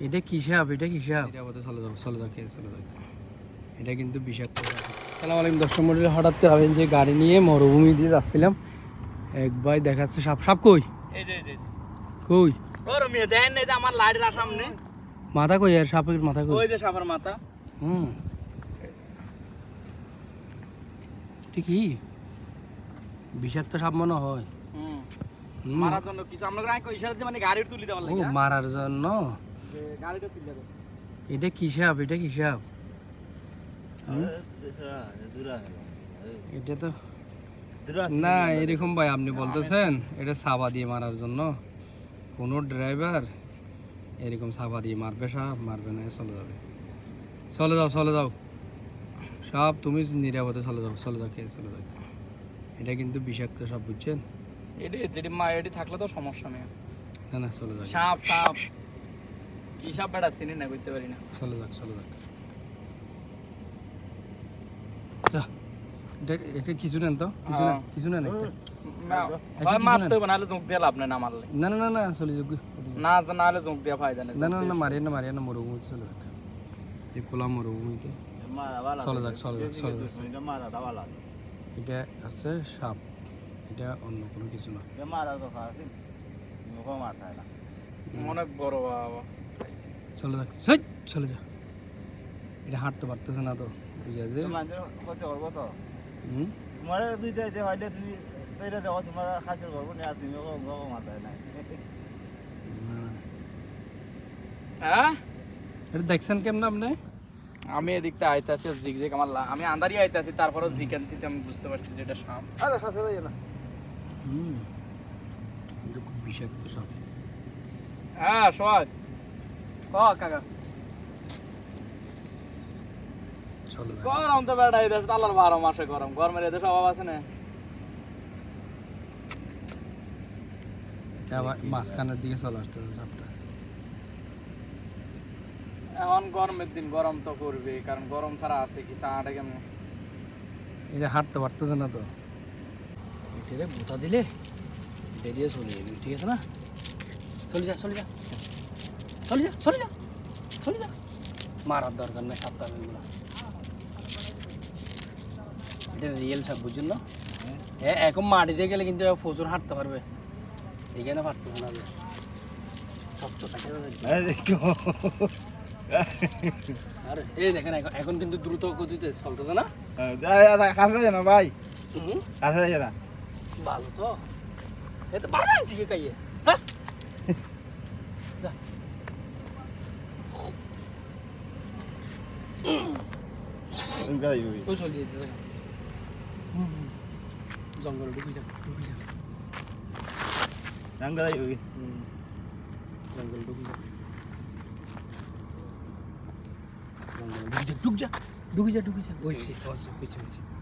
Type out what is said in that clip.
এটা কি সাপ? এটা কি সাপ? এটা আমাদের খেয়ে কিন্তু বিষাক্ত সালাম আলাইকুম দর্শক মন্ডলী হঠাৎ করে আমি যে গাড়ি নিয়ে মরুভূমি দিয়ে যাচ্ছিলাম এক ভাই দেখাচ্ছে সাপ। সাপ কই? এই যে এই যে কই? আমার লাইটের সামনে। মাথা কই আর সাপের মাথা কই? ওই যে সাপের মাথা। হুম। ঠিক কি? বিষাক্ত সাপ মনে হয়। মারার জন্য কিছু আমরা যে মানে গাড়ির তুলি দেওয়ার লাগে। মারার জন্য? এটা কি সাপ? এটা কি সাপ? এটা তো না এরকম ভাই আপনি বলতেছেন এটা সাবা দিয়ে মারার জন্য। কোনো ড্রাইভার এরকম সাবা দিয়ে মারবে সাপ মারবে না চলে যাবে। চলে যাও চলে যাও। সাপ তুমি নিরাপদে চলে যাও চলে যাও খেয়ে চলে যাও। এটা কিন্তু বিষাক্ত সাপ বুঝছেন? এডি যেটি মা এডি থাকলে তো সমস্যা নেই। না না চলে যাও সাপ সাপ। সাপ বেড়া চিনি না করতে পারি না। চলে যাক চলে যাক। যা এটা কিছু নেন তো কিছু হ্যাঁ। কিছু নেন একটা। না, কিছু মারতে নেন। জোঁক দিয়ে লাভ নেই না মারলে। না না না না চলে যাক না নাহলে জোঁক দিয়ে ফায়দা নেই না না না মারিয়ে না মারিয়ে না মরুভূমিতে চলে যাক। এই খোলা মরুভূমিতে চলে যাক চলে যাক চলে যাক এটা আছে সাপ এটা অন্য কোনো কিছু না। অনেক বড় বাবা। চলে যাক। ছই, চলে যা। এটা হাঁটতে পারতেছে না তো বুঝা যে হুম? না। হ্যাঁ? এটা দেখছেন কেমন আপনি? আমি এদিকটা আইতাছি জিগ জিগ আমার আমি আন্দারি আইতাছি তারপরে জিকেন থেকে আমি বুঝতে পারছি যে এটা সাপ। আরে সাথে যাই না। হুম। কিন্তু খুব বিষাক্ত সাপ। হ্যাঁ ক কাকা। গরম তো বেড়া আল্লাহর বারো মাসে গরম। গরমের এদেশ অভাব আছে না? আবার মাঝখানের দিকে চলে আসতেছে সাপটা এখন গরমের দিন গরম তো করবে কারণ গরম ছাড়া আছে কি চাটা কেমন এটা হাঁটতে পারতেছে না তো। বোতা দিলে দিয়ে চলে যাবি ঠিক আছে না? চলে যা চলে যা। চলে যা চলে যা চলে যা। মারার দরকার নেই সাপটা এগুলো। এটা রিয়েল সাপ বুঝছেন না? হ্যাঁ এখন মাটিতে গেলে কিন্তু প্রচুর হাঁটতে পারবে। এখানে পারতেছে না সব চোখা আরে এই দেখেন এখন এখন কিন্তু দ্রুত গতিতে চলতেছে না? ভাই। হুম? কাছে যাই না। ভালো তো। এ তো বাড়া ঠিক কাইয়ে জঙ্গলে ঢুকে যাক ঢুকে যাক জঙ্গলে ঢুকে যাক জঙ্গলে ঢুকে যা ঢুক যা ঢুকে যা ঢুকে যা ওই সে ওই সে।